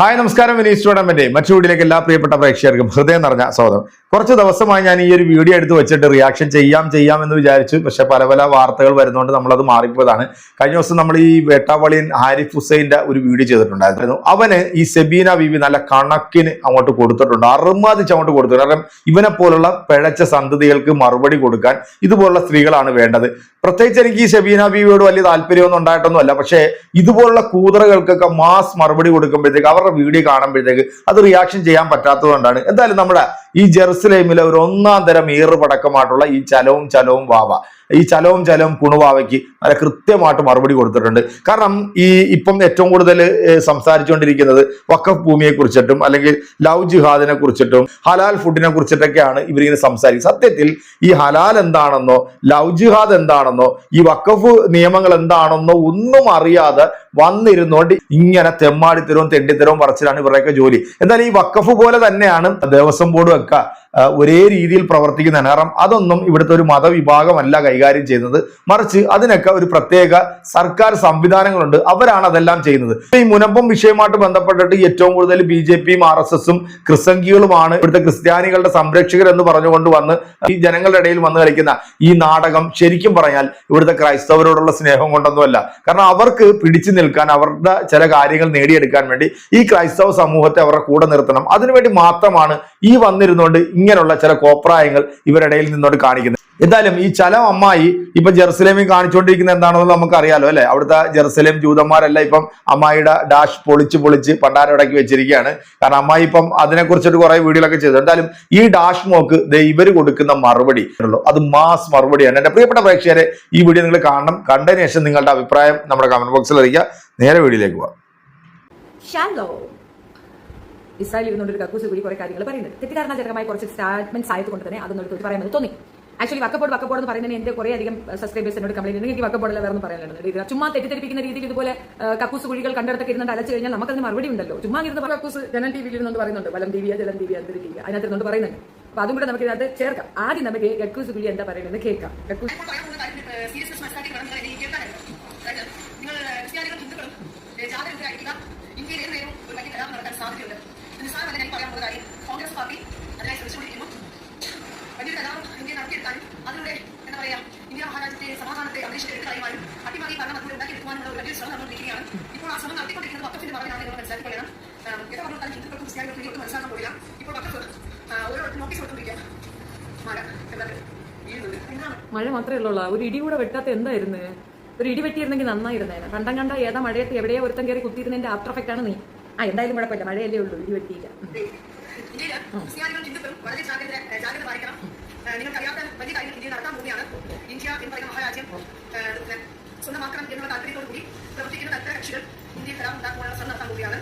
Hi നമസ്കാരം. Vineesh tournament മറ്റു വീട്ടിലേക്ക് എല്ലാ പ്രിയപ്പെട്ട പ്രേക്ഷകർക്കും ഹൃദയം നിറഞ്ഞ സ്വാഗതം. കുറച്ച് ദിവസമായി ഞാൻ ഈ ഒരു വീഡിയോ എടുത്ത് വെച്ചിട്ട് റിയാക്ഷൻ ചെയ്യാം ചെയ്യാം എന്ന് വിചാരിച്ചു. പക്ഷെ പല പല വാർത്തകൾ വരുന്നതുകൊണ്ട് നമ്മളത് മാറിപ്പോയതാണ്. കഴിഞ്ഞ ദിവസം നമ്മൾ ഈ വേട്ടാവളിയൻ ഹാരിഫ് ഹുസൈന്റെ ഒരു വീഡിയോ ചെയ്തിട്ടുണ്ടായിരുന്നു. അവന് ഈ സെബീന ബീവി നല്ല കണക്കിന് അങ്ങോട്ട് കൊടുത്തിട്ടുണ്ട്. അറുമാതിച്ച് അങ്ങോട്ട് കൊടുത്തിട്ടുണ്ട്. കാരണം ഇവനെ പോലുള്ള പിഴച്ച സന്തതികൾക്ക് മറുപടി കൊടുക്കാൻ ഇതുപോലുള്ള സ്ത്രീകളാണ് വേണ്ടത്. പ്രത്യേകിച്ച് എനിക്ക് ഈ ഷബീന ബീവിയോട് വലിയ താല്പര്യമൊന്നും ഉണ്ടായിട്ടൊന്നുമല്ല. പക്ഷേ ഇതുപോലുള്ള കൂതറകൾക്കൊക്കെ മാസ് മറുപടി കൊടുക്കുമ്പോഴത്തേക്ക് അവരുടെ വീഡിയോ കാണുമ്പോഴത്തേക്ക് അത് റിയാക്ഷൻ ചെയ്യാൻ പറ്റാത്തതുകൊണ്ടാണ്. എന്തായാലും നമ്മുടെ ഈ ജെറുസലേമിലെ ഒരു ഒന്നാം തരം ഈറുപടക്കമായിട്ടുള്ള ഈ ചലവും ചലവും വാവ. ഈ ചലവും ചലവും കുണുവാവയ്ക്ക് നല്ല കൃത്യമായിട്ട് മറുപടി കൊടുത്തിട്ടുണ്ട്. കാരണം ഈ ഇപ്പം ഏറ്റവും കൂടുതൽ സംസാരിച്ചുകൊണ്ടിരിക്കുന്നത് വക്കഫ് ഭൂമിയെ കുറിച്ചിട്ടും അല്ലെങ്കിൽ ലവ് ജിഹാദിനെ കുറിച്ചിട്ടും ഹലാൽ ഫുഡിനെ കുറിച്ചിട്ടൊക്കെയാണ് ഇവരിങ്ങനെ സംസാരിക്കുന്നത്. സത്യത്തിൽ ഈ ഹലാൽ എന്താണെന്നോ ലവ് ജിഹാദ് എന്താണെന്നോ ഈ വക്കഫ് നിയമങ്ങൾ എന്താണെന്നോ ഒന്നും അറിയാതെ വന്നിരുന്നോണ്ട് ഇങ്ങനെ തെമ്മാടിത്തരവും തെണ്ടിത്തരവും പറച്ചിലാണ് ഇവരുടെയൊക്കെ ജോലി. എന്നാൽ ഈ വക്കഫ് പോലെ തന്നെയാണ് ദേവസ്വം ബോർഡും ഒക്കെ ആ, ഒരേ രീതിയിൽ പ്രവർത്തിക്കുന്നതാണ്. കാരണം അതൊന്നും ഇവിടുത്തെ ഒരു മതവിഭാഗമല്ല കൈകാര്യം ചെയ്യുന്നത്. മറിച്ച് അതിനൊക്കെ ഒരു പ്രത്യേക സർക്കാർ സംവിധാനങ്ങളുണ്ട്. അവരാണ് അതെല്ലാം ചെയ്യുന്നത്. ഈ മുനമ്പം വിഷയമായിട്ട് ബന്ധപ്പെട്ടിട്ട് ഏറ്റവും കൂടുതൽ ബി ജെ പിയും ആർ എസ് എസും ക്രിസംഖികളുമാണ് ഇവിടുത്തെ ക്രിസ്ത്യാനികളുടെ സംരക്ഷകർ എന്ന് പറഞ്ഞുകൊണ്ട് വന്ന് ഈ ജനങ്ങളുടെ ഇടയിൽ വന്ന് കളിക്കുന്ന ഈ നാടകം ശരിക്കും പറഞ്ഞാൽ ഇവിടുത്തെ ക്രൈസ്തവരോടുള്ള സ്നേഹം കൊണ്ടൊന്നുമല്ല. കാരണം അവർക്ക് പിടിച്ചു നിൽക്കാൻ അവരുടെ ചില കാര്യങ്ങൾ നേടിയെടുക്കാൻ വേണ്ടി ഈ ക്രൈസ്തവ സമൂഹത്തെ അവരുടെ കൂടെ നിർത്തണം. അതിനുവേണ്ടി മാത്രമാണ് ഈ വന്നിരുന്നുകൊണ്ട് ഇങ്ങനെയുള്ള ചില കോപ്രായങ്ങൾ ഇവരിടയിൽ നിന്നോട് കാണിക്കുന്നത്. എന്തായാലും ഈ ചലം അമ്മായി ഇപ്പൊ ജെറുസലേമിൽ കാണിച്ചുകൊണ്ടിരിക്കുന്ന എന്താണെന്ന് നമുക്ക് അറിയാലോ അല്ലെ? അവിടുത്തെ ജെറുസലേം ജൂതന്മാരെല്ലാം ഇപ്പം അമ്മായിയുടെ ഡാഷ് പൊളിച്ച് പൊളിച്ച് പണ്ടാരം ഇടയ്ക്ക് വെച്ചിരിക്കുകയാണ്. കാരണം അമ്മായി ഇപ്പം അതിനെ കുറിച്ചിട്ട് കുറെ വീഡിയോകളൊക്കെ ചെയ്തു. എന്തായാലും ഈ ഡാഷ് മോക്ക് ദേ ഇവർ കൊടുക്കുന്ന മറുപടി ഉള്ളൂ. അത് മാസ് മറുപടിയാണ്. എന്റെ പ്രിയപ്പെട്ട പ്രേക്ഷകരെ ഈ വീഡിയോ നിങ്ങൾ കാണണം. കണ്ടതിന് ശേഷം നിങ്ങളുടെ അഭിപ്രായം നമ്മുടെ കമന്റ് ബോക്സിൽ അറിയിക്കുക. നേരെ വീഡിയോയിലേക്ക് പോവാം. ഇസ്രായേൽ ഇരുന്നുകൊണ്ട് ഒരു കക്കൂസ് കൂടി കുറെ കാര്യങ്ങൾ പറയുന്നത് തെറ്റിദ്ധാരണാജനകമായ കുറച്ച് സ്റ്റാറ്റ്മെന്റ്സ് ആയതുകൊണ്ട് തന്നെ അതൊന്നും എടുത്ത് പറയാമെന്ന് തോന്നി. ആക്ച്വലി വക്കപ്പോട് വക്കപ്പോട് എന്ന് പറയുന്നതിന് എന്റെ കുറെ അധികം സബ്സ്ക്രൈബേഴ്സ് എന്നോട് കംപ്ലൈന്റ് എനിക്ക് വക്കപ്പോടല്ല വേറെ പറയാനുള്ളത് ചുമ്മാ തെറ്റിദ്ധരിപ്പിക്കുന്ന രീതിയിൽ ഇതുപോലെ കക്കൂസ് കുഴികൾ കണ്ടെടുത്തൊക്കെ ഇരുന്ന് അലച്ചു കഴിഞ്ഞാൽ നമുക്കതിന് മറുപടി ഉണ്ടല്ലോ. ചുമ്മാ ഇരുന്ന് കക്കൂസ് ജനൽ ടി വിയിൽ ഇരുന്നുകൊണ്ട് പറയുന്നുണ്ട്. വലം ടി വിയ ജലം ടി വി എന്തൊരു ടി വി അതിനകത്ത് ഇരുന്നുകൊണ്ട് പറയുന്നുണ്ട്. അപ്പൊ അതും കൂടെ നമുക്ക് ഇതിനകത്ത് ചേർക്കാം. ആദ്യം നമുക്ക് കക്കൂസ് കുഴി എന്താ പറയുന്നത് കേൾക്കാം. കക്കൂസ് ഇപ്പോൾ പറയാൻ പോകുന്ന കാര്യം സീരിയസ്നെസ് മനസ്സിലാക്കി വേണം നിങ്ങൾ എനിക്ക് കേൾക്കാനായിരുന്നു അതായത് നിങ്ങൾ ക്രിസ്ത്യാനികളും ഹിന്ദുക്കളും ജാതകത്തിലായിരിക്കുക ഇന്ത്യയിൽ ഏത് നേരവും ഒരു വലിയ കലാപം നടക്കാൻ സാധ്യതയുണ്ട് നിസ്സാരമല്ല ഞാൻ പറയാൻ പോകുന്ന കാര്യം കോൺഗ്രസ് പാർട്ടി അതിനായി ശ്രമിച്ചുകൊണ്ടിരിക്കുന്നു വലിയൊരു കലാപം ഇന്ത്യ നടത്തിയെടുക്കാനും അതിലൂടെ എന്താ പറയാ ഇന്ത്യ മഹാരാജ്യത്തെ സമാധാനത്തെ അന്തരീക്ഷത്തിൽ കളയുവാനും അട്ടിമറി ഭരണം അതിലൂടെ ഉണ്ടാക്കിയെടുക്കുവാനുള്ള ഒരു വലിയ ശ്രമം നടന്നുകൊണ്ടിരിക്കുകയാണ് ഇപ്പോൾ ആ ശ്രമം നടത്തിക്കൊണ്ടിരിക്കുന്നത് വക്കഫിന്റെ മറവിലാണ് നിങ്ങൾ മനസ്സിലാക്കിക്കൊള്ളണം എത്ര പറഞ്ഞാൽ ഹിന്ദുക്കൾക്കും ക്രിസ്ത്യാനികൾക്കും ഇതൊട്ടും മനസ്സിലാക്കാൻ പോയില്ല ഇപ്പോൾ വക്കഫ് ഓരോ നോട്ടീസ് കൊടുത്തുകൊണ്ടിരിക്കുക മഴ എന്താ വീഴുന്നുണ്ട് എന്താണ് മഴ മാത്രമേ ഉള്ളൂ. ഒരു ഇടി കൂടെ വെട്ടാത്ത എന്തായിരുന്നു? ഒരു ഇടി വെട്ടിയിരുന്നെങ്കിൽ നന്നായിരുന്നേനെ. കണ്ടം കണ്ട ഏതാ മഴയത്ത് എവിടെയോ ഒരുത്തം കയറി കുത്തിയിരുന്നതിന്റെ ആഫ്റ്റർ എഫക്റ്റ് ആണ് നീ. ആ എന്തായാലും കുഴപ്പമില്ല മഴയല്ലേ ഉള്ളൂ ഇടി വെട്ടിയില്ല. വലിയ സ്വന്തമാക്കണം എന്നുള്ള താല്പര്യത്തോടു കൂടി പ്രവർത്തിക്കുന്ന തരത്തിലെ കക്ഷികൾ ഇന്ത്യയിൽ കലാപം ഉണ്ടാക്കുവാനുള്ള ശ്രമം നടത്താൻ പോവുകയാണ്.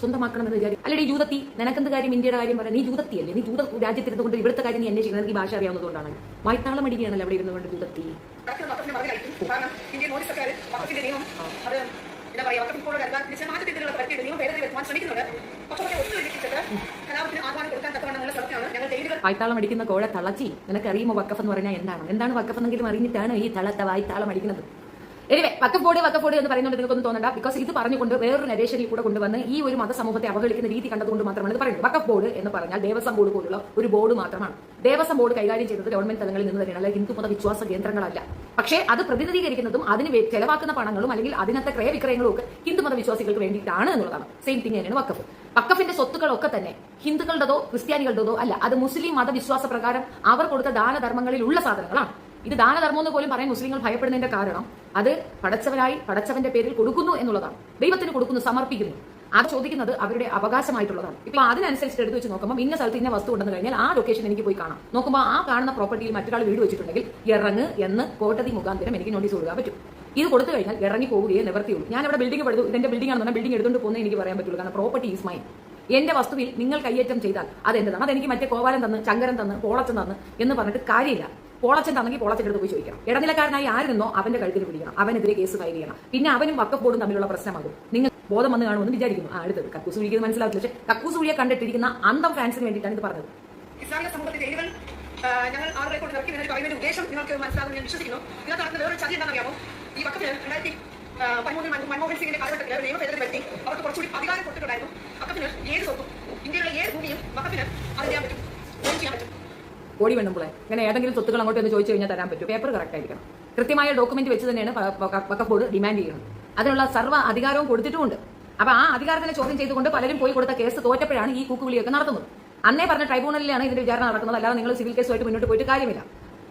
സ്വന്തമാക്കണം എന്ന് വിചാരിക്കും. അല്ലെങ്കിൽ ജൂതത്തി നിനക്കെന്ത് കാര്യം ഇന്ത്യയുടെ കാര്യം പറയാം നീ ജൂതത്തിയല്ലേ? നീ ജൂത രാജ്യത്തിരുന്നുകൊണ്ട് ഇവിടുത്തെ കാര്യം നീ അന്വേഷിക്കുന്നത് എനിക്ക് ഭാഷ അറിയാവുന്നതുകൊണ്ടാണ് വായ്ത്താളം അടിക്കുകയാണല്ലോ അവിടെ ഇരുന്നുകൊണ്ട് ജൂതത്തി. എന്താ പറയുക ചില മാറ്റത്തിലുള്ള നിയമം ഭേദഗതി വരുത്താൻ ശ്രമിക്കുന്നുണ്ട് പക്ഷേ കലാപത്തിന് ആഹ്വാനം കൊടുക്കാൻ ശ്രമത്തിലാണ് ഞങ്ങൾ ഡെയിലുകൾ വായ്ത്താളം അടിക്കുന്ന കോഴ തളച്ചി. നിനക്ക് അറിയുമോ വക്കഫ് എന്ന് പറഞ്ഞാൽ എന്താണ്? എന്താണ് വക്കഫ് എന്നെങ്കിലും അറിഞ്ഞിട്ടാണ് ഈ തളത്ത വായ്ത്താളം അടിക്കുന്നത്. എനിവേ വക്കഫോട് വക്കഫോട് എന്ന് പറയുന്നത് നിങ്ങൾക്കൊന്നും തോന്നണ്ട. ബിക്കോസ് ഇത് പറഞ്ഞുകൊണ്ട് വേറൊരു നരേഷനിൽ കൂടെ കൊണ്ടുവന്ന് ഈ ഒരു മതസമൂഹത്തെ അവഹേളിക്കുന്ന രീതി കണ്ടതുകൊണ്ട് മാത്രമാണ് ഇത് പറയുന്നത്. വക്കഫ് ബോർഡ് എന്ന് പറഞ്ഞാൽ ദേവസ്വം ബോർഡ് പോലുള്ള ഒരു ബോർഡ് മാത്രമാണ്. ദേവസ്വം ബോർഡ് കൈകാര്യം ചെയ്തത് ഗവൺമെന്റ് തലങ്ങളിൽ നിന്ന് തന്നെയാണ്. അല്ലെങ്കിൽ ഹിന്ദു മത വിശ്വാസ കേന്ദ്രങ്ങളല്ല. പക്ഷേ അത് പ്രതിനിധീകരിക്കുന്നതും അതിന് ചെലവാക്കുന്ന പണങ്ങളും അല്ലെങ്കിൽ അതിനത്തെ ക്രയവിക്രയങ്ങളും ഒക്കെ ഹിന്ദു മത വിശ്വാസികൾക്ക് വേണ്ടിയിട്ടാണ് എന്നുള്ളതാണ്. സെയിം തിങ് തന്നെയാണ് വക്കഫ്. വക്കഫിന്റെ സ്വത്തുക്കളൊക്കെ തന്നെ ഹിന്ദുക്കളുടെതോ ക്രിസ്ത്യാനികളുടെതോ അല്ല. അത് മുസ്ലിം മതവിശ്വാസ പ്രകാരം അവർ കൊടുത്ത ദാനധർമ്മങ്ങളിൽ ഉള്ള സാധനങ്ങളാണ്. ഇത് ദാനധർമ്മം എന്ന് പോലും പറയാൻ മുസ്ലിങ്ങൾ ഭയപ്പെടുന്നതിന്റെ കാരണം അത് പടച്ചവനായി പടച്ചവന്റെ പേരിൽ കൊടുക്കുന്നു എന്നുള്ളതാണ്. ദൈവത്തിന് കൊടുക്കുന്നു സമർപ്പിക്കുന്നു. അത് ചോദിക്കുന്നത് അവരുടെ അവകാശമായിട്ടുള്ളതാണ്. ഇപ്പൊ അതിനനുസരിച്ച് എടുത്ത് വെച്ച് നോക്കുമ്പോൾ ഇന്ന സ്ഥലത്ത് ഇന്ന വസ്തു ഉണ്ടെന്ന് കഴിഞ്ഞാൽ ആ ലൊക്കേഷൻ എനിക്ക് പോയി കാണാം. നോക്കുമ്പോൾ ആ കാണുന്ന പ്രോപ്പർട്ടിയിൽ മറ്റൊരാൾ വീട് വെച്ചിട്ടുണ്ടെങ്കിൽ ഇറങ്ങ് എന്ന് കോടതി മുഖാന്തരം എനിക്ക് നോട്ടീസ് കൊടുക്കാൻ പറ്റും. ഇത് കൊടുത്തു കഴിഞ്ഞാൽ ഇറങ്ങി പോവുകയേ നിവർത്തിയുള്ളൂ ഞാൻ ഇവിടെ ബിൽഡിംഗ് പടുത്തു ഇതിന്റെ ബിൽഡിംഗ് ആണെന്ന് ബിൽഡിംഗ് എടുത്തുകൊണ്ട് പോകുന്നത് എനിക്ക് പറയാൻ പറ്റുള്ളൂ. കാരണം പ്രോപ്പർട്ടി ഈസ് മൈൻ എന്റെ വസ്തുവിൽ നിങ്ങൾ കയ്യേറ്റം ചെയ്താൽ അതെന്താണ് അതെനിക്ക് മറ്റേ കോവാലം തന്ന് ചങ്കരൻ തന്ന് പോളച്ചൻ തന്ന് എന്ന് പറഞ്ഞിട്ട് കാര്യമില്ല. പോളച്ചൻ തന്നെങ്കിൽ പോളച്ചന്റെ അടുത്ത് പോയി ചോദിക്കണം. ഇടനിലക്കാരനായി ആര് നിന്നോ അവന്റെ കഴുത്തിൽ പിടിക്കണം. അവനെതിരെ കേസ് ഫയൽ ചെയ്യണം. പിന്നെ അവനും വക്കഫ് ബോർഡും തമ്മിലുള്ള പ്രശ്നമാകും. നിങ്ങൾ ബോധം വന്ന് കാണുമെന്ന് വിചാരിക്കുന്നു. ആ അടുത്തത്. കക്കൂസ് വിളിക്കുന്നത് മനസ്സിലാവില്ല. പക്ഷേ കക്കൂസ് വിളിയെ കണ്ടിട്ടിരിക്കുന്ന അന്തം ഫാൻസിന് വേണ്ടിയിട്ടാണ് ഇത് പറഞ്ഞത്. ഞങ്ങൾ ഉദ്ദേശം നിങ്ങൾക്ക് മനസ്സിലാകും ഞാൻ വിശ്വസിക്കുന്നു. ഇതിനകത്ത് നടക്കുന്ന വേറൊരു ചതി എന്താണെന്ന് അറിയാമോ ഈ വക്കത്തിന് രണ്ടായിരത്തി പതിമൂന്നിൽ മൻമോഹൻ സിംഗിന്റെ കാലഘട്ടത്തിൽ ഒരു നിയമ ഭേദഗതി വരുത്തി അവർക്ക് കുറച്ചുകൂടി അധികാരം കൊടുത്തിട്ടുണ്ടായിരുന്നു വക്കത്തിന് വക്കത്തിന് അത് ചെയ്യാൻ പറ്റും ക്ലെയിം ചെയ്യാൻ പറ്റും ഓടി പോലെ ഇങ്ങനെ ഏതെങ്കിലും സ്വത്തുക്കൾ അങ്ങോട്ട് എന്ന് ചോദിച്ചു കഴിഞ്ഞാൽ തരാൻ പറ്റും. പേപ്പർ കറക്റ്റ് ആയിരിക്കണം. കൃത്യമായ ഡോക്യുമെന്റ് വെച്ച് തന്നെയാണ് പ- ബോർഡ് ഡിമാൻഡ് ചെയ്യുന്നത്. അതിനുള്ള സർവ അധികാരവും കൊടുത്തിട്ടുമുണ്ട്. അപ്പൊ ആ അധികാരത്തിനെ ചോദ്യം ചെയ്തുകൊണ്ട് പലരും പോയി കൊടുത്ത കേസ് തോറ്റപ്പോഴാണ് ഈ കൂക്കുവിളിയൊക്കെ നടത്തുന്നത്. അന്നേ പറഞ്ഞ ട്രൈബ്യൂണലിലാണ് ഇതിന്റെ വിചാരണ നടക്കുന്നത്. അല്ലാതെ നിങ്ങൾ സിവിൽ കേസുമായിട്ട് മുന്നോട്ട് പോയിട്ട് കാര്യമില്ല.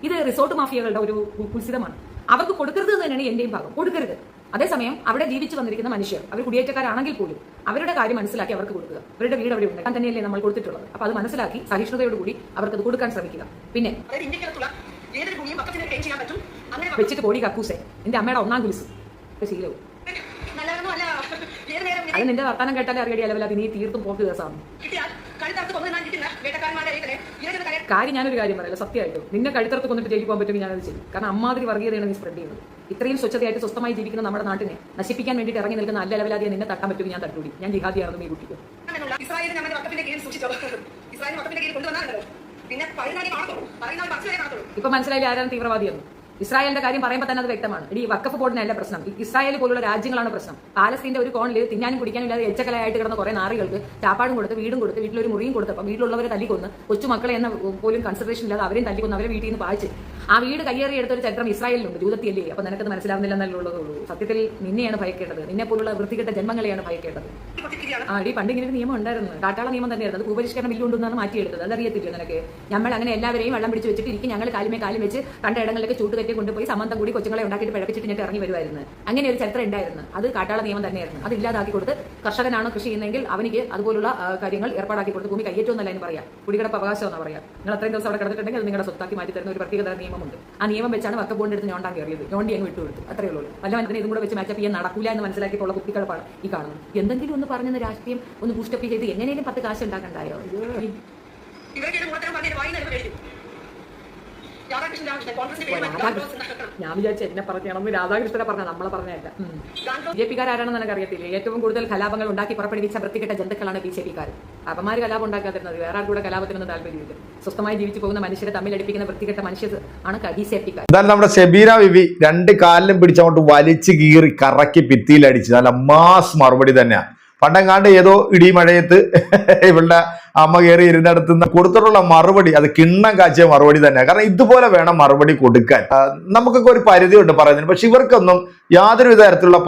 ഇത് റിസോർട്ട് മാഫിയകളുടെ ഒരു കുൽസിതമാണ്. അവർക്ക് കൊടുക്കരുത് തന്നെയാണ് എന്റെയും ഭാഗം. കൊടുക്കരുത്. അതേസമയം അവിടെ ജീവിച്ചു വന്നിരിക്കുന്ന മനുഷ്യർ അവർ കുടിയേറ്റക്കാരാണെങ്കിൽ പോലും അവരുടെ കാര്യം മനസ്സിലാക്കി അവർക്ക് കൊടുക്കുക. അവരുടെ വീട് അവിടെ ഉണ്ട്. തന്നെയല്ലേ നമ്മൾ കൊടുത്തിട്ടുള്ളത്. അപ്പൊ അത് മനസ്സിലാക്കി സഹിഷ്ണുതയോടുകൂടി അവർക്ക് അത് കൊടുക്കാൻ ശ്രമിക്കുക. പിന്നെ വെച്ചിട്ട് കോടി കക്കൂസെ. എന്റെ അമ്മയുടെ ഒന്നാം കുലിസ്. ശീലവും. അത് നിന്റെ വർത്താനം കേട്ടാലേ അറിയടി. അലവല നീ തീർത്തും പോക്ക് ദിവസമാണ് കാര്യം ഞാനൊരു കാര്യം പറയല്ലോ സത്യമായിട്ടും. നിന്നെ കഴുത്തറത്ത് കൊന്നിട്ട് ജയിലിൽ പോകാൻ പറ്റുമെങ്കിൽ ഞാനത് ചെയ്യും. കാരണം അമ്മാതിരി വർഗീയതയാണ് നീ സ്പ്രെഡ് ചെയ്യുന്നത്. ഇത്രയും സ്വച്ഛതയായിട്ട് സ്വസ്ഥമായി ജീവിക്കുന്ന നമ്മുടെ നാട്ടിനെ നശിപ്പിക്കാൻ വേണ്ടിയിട്ട് ഇറങ്ങി നിൽക്കുന്ന നല്ല ലെവലാതെ നിന്നെ തട്ടാൻ പറ്റുമെങ്കിൽ ഞാൻ തട്ടൂടി. ഞാൻ ജിഹാദിയായിരുന്നു ഈ കുട്ടിക്ക് എന്നുള്ള ഇസ്രായേലിനെ ഞങ്ങളുടെ വക്കത്തിന്റെ കീഴിൽ സൂക്ഷിച്ചോ? ഇസ്രായേലിനെ വക്കത്തിന്റെ കീഴിൽ കൊണ്ടുവന്നാണല്ലോ പിന്നെ ഇപ്പൊ മനസ്സിലായി ആരാണ് തീവ്രവാദിയെന്ന്? ഇസ്രായേലിന്റെ കാര്യം പറയുമ്പോൾ തന്നെ അത് വ്യക്തമാണ്. ഇനി വക്കഫ് ബോർഡിനല്ല പ്രശ്നം. ഇസ്രായേൽ പോലുള്ള രാജ്യങ്ങളാണ് പ്രശ്നം. പാലസ്തീന്റെ ഒരു കോണിൽ തിന്നാനും കുടിക്കാനും ഇല്ലാതെ എച്ചക്കലായിട്ട് കിടന്ന കുറെ നാറികൾക്ക് ചാപ്പാടും കൊടുത്ത് വീടും കൊടുത്ത് വീട്ടിലൊരു മുറിയും കൊടുത്തപ്പോൾ വീട്ടിലുള്ളവരെ തല്ലിക്കൊന്ന് കൊച്ചുമക്കളെ എന്ന പോലും കൺസിഡറേഷൻ ഇല്ലാതെ അവരെയും തല്ലിക്കൊന്ന് അവരെ വീട്ടിൽ നിന്ന് പായിച്ച് ആ വീട് കയ്യേറി എടുത്ത ഒരു ചരിത്രം ഇസ്രായേലിലുണ്ട് ജൂതത്തിയല്ലേ? അപ്പൊ നിനക്കത് മനസ്സിലാവുന്നില്ല എന്നല്ലേ ഉള്ളൂ സത്യത്തിൽ നിന്നെയാണ് ഭയക്കേണ്ടത്. നിന്നെ പോലുള്ള വൃത്തികെട്ട ജന്മങ്ങളെയാണ് ഭയക്കേണ്ടത്. ആ ഈ പണ്ട് ഇങ്ങനെ ഒരു നിയമം ഉണ്ടായിരുന്നു. കാട്ടാള നിയമം തന്നെയായിരുന്നു. അത് ഭൂപരിഷ്കരണ ബില്ല് കൊണ്ടുവന്നാണ് മാറ്റിയെടുത്തത്. അതറിയത്തില്ല നിനക്ക്? നമ്മൾ അങ്ങനെ എല്ലാവരെയും വെള്ളം പിടിച്ച് വെച്ചിട്ട് ഇരിക്കും ഞങ്ങൾ കാലുമേ കാലും വെച്ച് കണ്ട ഇടങ്ങളിലേക്ക് ചൂട്ടുകറ്റി കൊണ്ടുപോയി സമ്മന്തം കൂടി കൊച്ചുങ്ങളെ ഉണ്ടാക്കിയിട്ട് പിഴപ്പിച്ചിട്ട് ഞാൻ ഇറങ്ങി വരുമായിരുന്നു. അങ്ങനെ ഒരു ചരിത്രം ഉണ്ടായിരുന്നു. അത് കാട്ടാള നിയമം തന്നെയായിരുന്നു. അത് ഇല്ലാതാക്കി കൊടുത്ത് കർഷകനാണ് കൃഷി ചെയ്യുന്നതെങ്കിൽ അവനിക്ക് അതുപോലുള്ള കാര്യങ്ങൾ ഏർപ്പാടാക്കി കൊടുത്ത് ഭൂമി കയ്യേറ്റമെന്നല്ല എന്ന് പറയാം. കുടികിടപ്പ് അവകാശം എന്ന് പറയാം. നിങ്ങൾ അത്രയും ദിവസം അവിടെ കിടന്നിട്ടുണ്ടെങ്കിൽ അത് നിങ്ങളുടെ സ്വത്താക്കി മാറ്റി തരുന്ന ഒരു പ്രത്യേകത തരം നിയമമുണ്ട് ആ നിയമം വെച്ചാണ് വക്ക ബോണ്ട് എടുത്ത് ഞോണ്ടാൻ കയറിയത് ഞോണ്ടി അങ്ങ് വിട്ടുകൊടുത്തു അത്രയേ ഉള്ളൂ. വല്ല മനസ്സിനെ ഇതും കൂടെ വെച്ച് മാച്ചപ്പ് ചെയ്യാൻ നടക്കൂല എന്ന് മനസ്സിലാക്കിയിട്ടുള്ള കുട്ടികളെ ഈ കാണുന്നു. എന്തെങ്കിലും ഒന്ന് പറഞ്ഞെന്ന് രാഷ്ട്രീയം ഒന്ന് ബൂസ്റ്റപ്പ് ചെയ്ത് എങ്ങനെയും പത്ത് കാശ് ഉണ്ടാക്കണ്ടായോ? അയ്യോ. ഞാൻ വിചാരിച്ചു എന്നെ പറഞ്ഞാണെന്ന് രാധാകൃഷ്ണനെ പറഞ്ഞ നമ്മളെ പറഞ്ഞല്ല ബി ജെ പിക്കാരാണെന്ന് എനിക്ക് അറിയത്തില്ല ഏറ്റവും കൂടുതൽ കലാപങ്ങൾ ഉണ്ടാക്കി പുറപ്പെടുവിച്ച വൃത്തികെട്ട ജന്തുക്കളാണ് ബി ജെ പിക്കാർ അപ്പമാര് കലാപം ഉണ്ടാക്കാതിരുന്നത് വേറെ ആർക്കൂടെ കലാപത്തിനൊന്നും താല്പര്യമില്ല. സ്വസ്ഥമായി ജീവിച്ചു പോകുന്ന മനുഷ്യരെ തമ്മിലടിപ്പിക്കുന്ന വൃത്തികെട്ട മനുഷ്യർ ആണ് ബി ജെ പിക്കാർ എന്തായാലും നമ്മുടെ ഷെബീന വിവി രണ്ട് കാലിലും പിടിച്ചങ്ങോട്ട് വലിച്ചു കീറി കറക്കി ഭിത്തിയിലടിച്ചു. നല്ല മാസ് മറുപടി തന്നെയാണ് പണ്ടെങ്ങാണ്ട് ഏതോ ഇടിമഴയത്ത് ഇവളുടെ അമ്മ കയറി ഇരുന്നിടത്ത് കൊടുത്തിട്ടുള്ള മറുപടി അത് കിണ്ണം കാച്ചിയ മറുപടി തന്നെ കാരണം ഇതുപോലെ വേണം മറുപടി കൊടുക്കാൻ. നമുക്കൊക്കെ ഒരു പരിധിയുണ്ട് പറയുന്നതിന്. പക്ഷെ ഇവർക്കൊന്നും യാതൊരു തരത്തിലുള്ള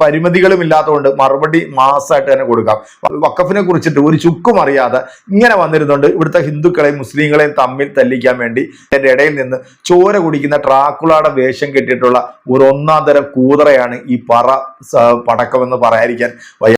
പരിമിതികളും ഇല്ലാത്തതുകൊണ്ട് മറുപടി മാസമായിട്ട് തന്നെ കൊടുക്കാം. വക്കഫിനെ കുറിച്ചിട്ട് ഒരു ചുക്കും അറിയാതെ ഇങ്ങനെ വന്നിരുന്നുണ്ട് ഇവിടുത്തെ ഹിന്ദുക്കളെയും മുസ്ലിങ്ങളെയും തമ്മിൽ തല്ലിക്കാൻ വേണ്ടി എന്റെ ഇടയിൽ നിന്ന് ചോര കുടിക്കുന്ന ട്രാക്കുളയുടെ വേഷം കെട്ടിയിട്ടുള്ള ഒരു ഒന്നാം തരം കൂതറയാണ് ഈ പറ പടക്കമെന്ന് പറയാതിരിക്കാൻ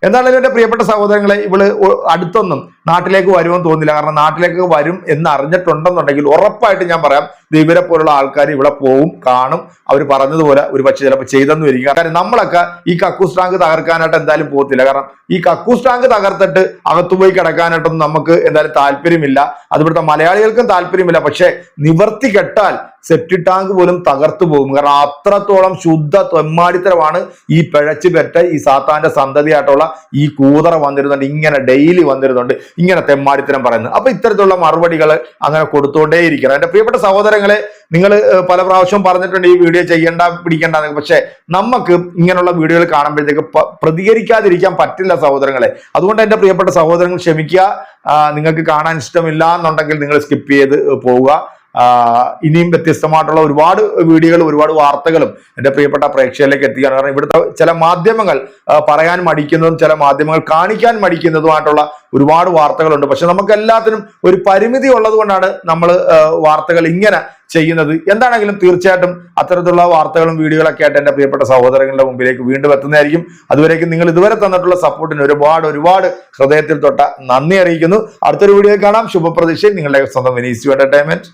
എന്നാലും എന്റെ പ്രിയപ്പെട്ട സഹോദരങ്ങളെ ഇവൾ അടുത്തൊന്നും നാട്ടിലേക്ക് വരുമെന്ന് തോന്നുന്നില്ല. കാരണം നാട്ടിലേക്ക് വരും എന്ന് അറിഞ്ഞിട്ടുണ്ടെന്നുണ്ടെങ്കിൽ ഉറപ്പായിട്ട് ഞാൻ പറയാം ഇവരെ പോലുള്ള ആൾക്കാർ ഇവിടെ പോവും കാണും. അവർ പറഞ്ഞതുപോലെ ഒരു പക്ഷേ ചിലപ്പോൾ ചെയ്തെന്ന് വരിക. കാരണം നമ്മളൊക്കെ ഈ കക്കൂസ് ടാങ്ക് തകർക്കാനായിട്ട് എന്തായാലും പോകത്തില്ല. കാരണം ഈ കക്കൂസ് ടാങ്ക് തകർത്തിട്ട് അകത്തു പോയി കിടക്കാനായിട്ടൊന്നും നമുക്ക് എന്തായാലും താല്പര്യമില്ല. അത് മലയാളികൾക്കും താല്പര്യമില്ല. പക്ഷേ നിവർത്തി കെട്ടാൽ സെപ്റ്റി ടാങ്ക് പോലും തകർത്തു പോകും. കാരണം അത്രത്തോളം ശുദ്ധ തെമ്മാടിത്തരമാണ് ഈ പിഴച്ചു പെറ്റ ഈ സാത്താന്റെ സന്തതിയായിട്ടുള്ള ഈ കൂതറ വന്നിരുന്നുണ്ട്. ഇങ്ങനെ ഡെയിലി വന്നിരുന്നുണ്ട്. ഇങ്ങനെ തെമ്മാടിത്തരം പറയുന്നത്. അപ്പൊ ഇത്തരത്തിലുള്ള മറുപടികൾ അങ്ങനെ കൊടുത്തുകൊണ്ടേയിരിക്കണം എന്റെ പ്രിയപ്പെട്ട സഹോദരങ്ങളെ നിങ്ങൾ പല പ്രാവശ്യവും പറഞ്ഞിട്ടുണ്ട് ഈ വീഡിയോ ചെയ്യേണ്ട പിടിക്കേണ്ട പക്ഷെ നമുക്ക് ഇങ്ങനെയുള്ള വീഡിയോകൾ കാണുമ്പോഴത്തേക്ക് പ്രതികരിക്കാതിരിക്കാൻ പറ്റില്ല സഹോദരങ്ങളെ. അതുകൊണ്ട് എന്റെ പ്രിയപ്പെട്ട സഹോദരങ്ങൾ ക്ഷമിക്കുക. നിങ്ങൾക്ക് കാണാൻ ഇഷ്ടമില്ല എന്നുണ്ടെങ്കിൽ നിങ്ങൾ സ്കിപ്പ് ചെയ്ത് പോവുക. ഇനിയും വ്യത്യസ്തമായിട്ടുള്ള ഒരുപാട് വീഡിയോകളും ഒരുപാട് വാർത്തകളും എന്റെ പ്രിയപ്പെട്ട പ്രേക്ഷകരിലേക്ക് എത്തിക്കുകയാണ് കാരണം ഇവിടുത്തെ ചില മാധ്യമങ്ങൾ പറയാൻ മടിക്കുന്നതും ചില മാധ്യമങ്ങൾ കാണിക്കാൻ മടിക്കുന്നതുമായിട്ടുള്ള ഒരുപാട് വാർത്തകളുണ്ട്. പക്ഷെ നമുക്ക് എല്ലാത്തിനും ഒരു പരിമിതി ഉള്ളത് കൊണ്ടാണ് നമ്മൾ വാർത്തകൾ ഇങ്ങനെ ചെയ്യുന്നത്. എന്താണെങ്കിലും തീർച്ചയായിട്ടും അത്തരത്തിലുള്ള വാർത്തകളും വീഡിയോകളൊക്കെ ആയിട്ട് എന്റെ പ്രിയപ്പെട്ട സഹോദരങ്ങളുടെ മുമ്പിലേക്ക് വീണ്ടും എത്തുന്നതായിരിക്കും. അതുവരേക്കും നിങ്ങൾ ഇതുവരെ തന്നിട്ടുള്ള സപ്പോർട്ടിന് ഒരുപാട് ഒരുപാട് ഹൃദയത്തിൽ തൊട്ട നന്ദി അറിയിക്കുന്നു. അടുത്തൊരു വീഡിയോ കാണാം. ശുഭപ്രതീക്ഷയിൽ നിങ്ങളുടെ സ്വന്തം വിനീസ് എന്റർടൈൻമെന്റ്